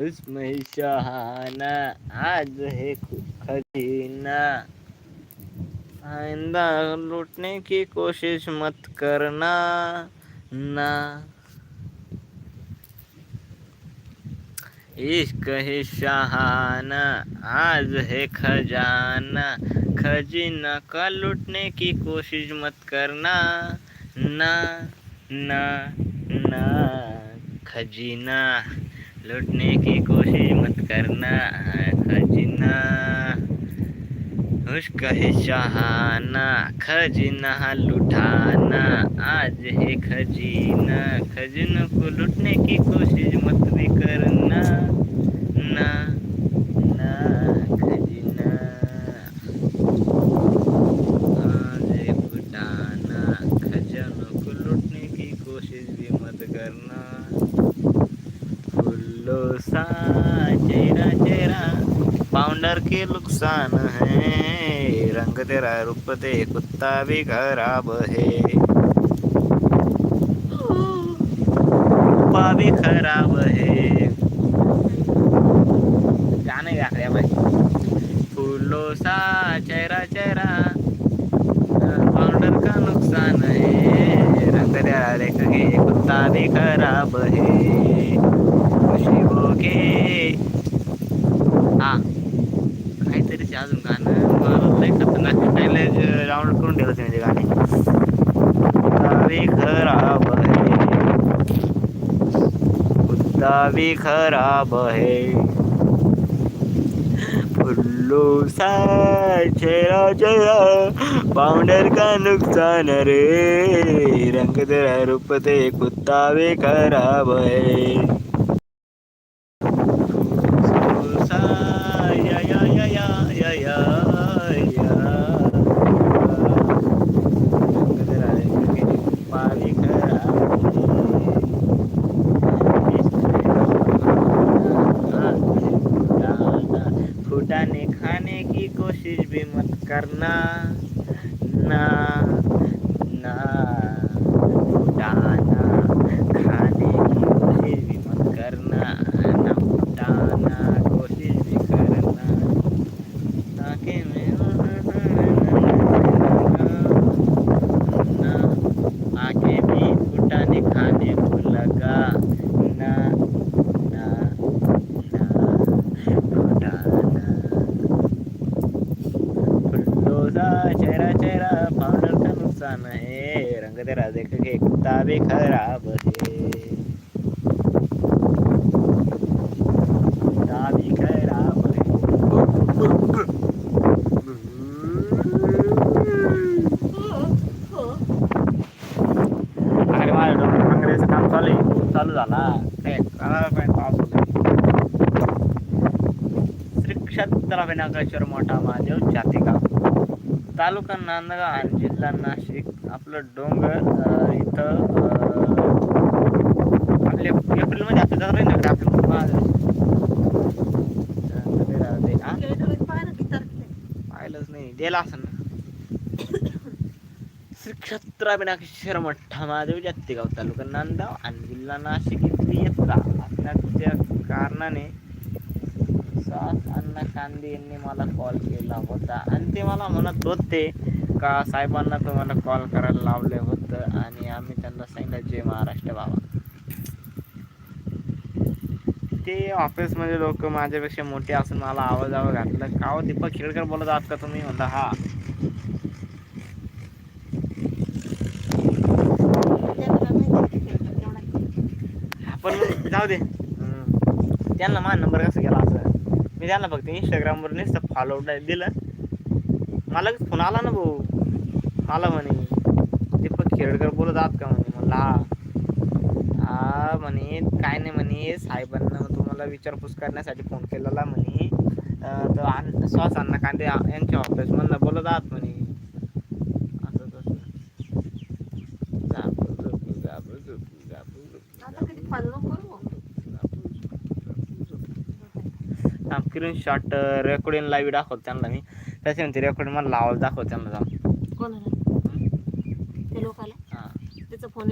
उसमें शहाना आज है खजीना। आइंदा लूटने की कोशिश मत करना, ना। इश्क है शहाना, आज है खजाना। खजीना का लूटने की कोशिश मत करना, ना ना ना। खजीना। लूटने की कोशिश मत करना खजना। उश्क है शहाना, खजीना लुटाना, आज है खजीना। खजनों को लुटने की कोशिश मत भी करना। ना ना, खजीना। आज है लुटाना खजानों को लूटने की कोशिश भी मत करना। डोसा चेहरा चेहरा पाउंडर के नुकसान है रंग तेरा रूप दे कुत्ता भी खराब है। कुत्ता भी खराब है। गाने गा रहे भाई। फूलों सा चेहरा चेहरा पाउंडर का नुकसान है रंग तेरा देख के कुत्ता भी खराब है। ओके. हा. काहीतरीच अजून गाणं मला खतरनाक स्टाईल डाउनलोड करून ठेवलं ते म्हणजे गाणे खराब है कुत्ता भी खराब है फुल्लू सा चेरा चेहरा का नुकसान रे. रंग तेरा रूप ते कुत्ता भी खराब है सा या या या या या या या रंग तेरा रंग के कुत्ता भी खराब है जाने की कोशिश भी मत करना. ना ना. फुटाना खाने की कोशिश भी मत करना ना फुटाना कोशिश भी करना ताकि मैं ना आके भी फुटाने खाने को लगा ना ना ना फुटाना फुल्लोसा चेहरा चेहरा पाउडर का नुकसान है रंग तेरा देख के कुत्ता भी खराब है कुत्ता भी खराब अरे माझ्या डोक्यात काँग्रेसचं काम चालू आहे चालू झाला काय करायला पाहिजे पाऊस श्री क्षेत्र विनाकेश्वर मोठा महादेव जातेगाव तालुका नांदगाव आणि जिल्हा नाशिक आपलं डोंगर इथं आपले एप्रिलमध्ये आपलं जत्रा आहे ना आपलं महादेव पाहिलंच नाही. दिला असं ना. श्री क्षेत्र विनाकेश्वर मोठा महादेव जातेगाव तालुका नांदगाव आणि जिल्हा नाशिक इथली यात्रा असण्याच्या कारणाने सास अण्णा कांदे यांनी मला कॉल केला होता. आणि ते मला म्हणत होते का साहेबांना तुम्हाला कॉल करायला लावले होतं आणि आम्ही त्यांना सांगितलं जय महाराष्ट्र बाबा. ते ऑफिसमध्ये लोक माझ्यापेक्षा मोठे असून मला आवाज आवाज घातला. का हो दीपक खेडकर बोलत आहात का तुम्ही? म्हणता हा. पण जाऊ दे. त्यांना माझा नंबर कसा गेला असं मी त्यांना फक्त इंस्टाग्रामवर नुसतं फॉलो दिलं. मला फोन आला ना भाऊ. मला म्हणे. दीपक खेडकर बोलत आहात का म्हणे? मला हा. म्हणे. काय नाही म्हणे. साहेबांना तुम्हाला विचारपूस करण्यासाठी फोन केलेला म्हणे. तर श्वासांना अण्णा कांदे यांच्या ऑफिसमधनं बोलत आहात म्हणे. थांब स्क्रीनशॉट रेकॉर्डिंग लाईव दाखवतो त्यांना मी. त्याच्यानंतर रेकॉर्डिंग मला आवाज दाखवतो त्यांना जाऊन कोणाला? त्या लोकाला? हां. त्याचा फोन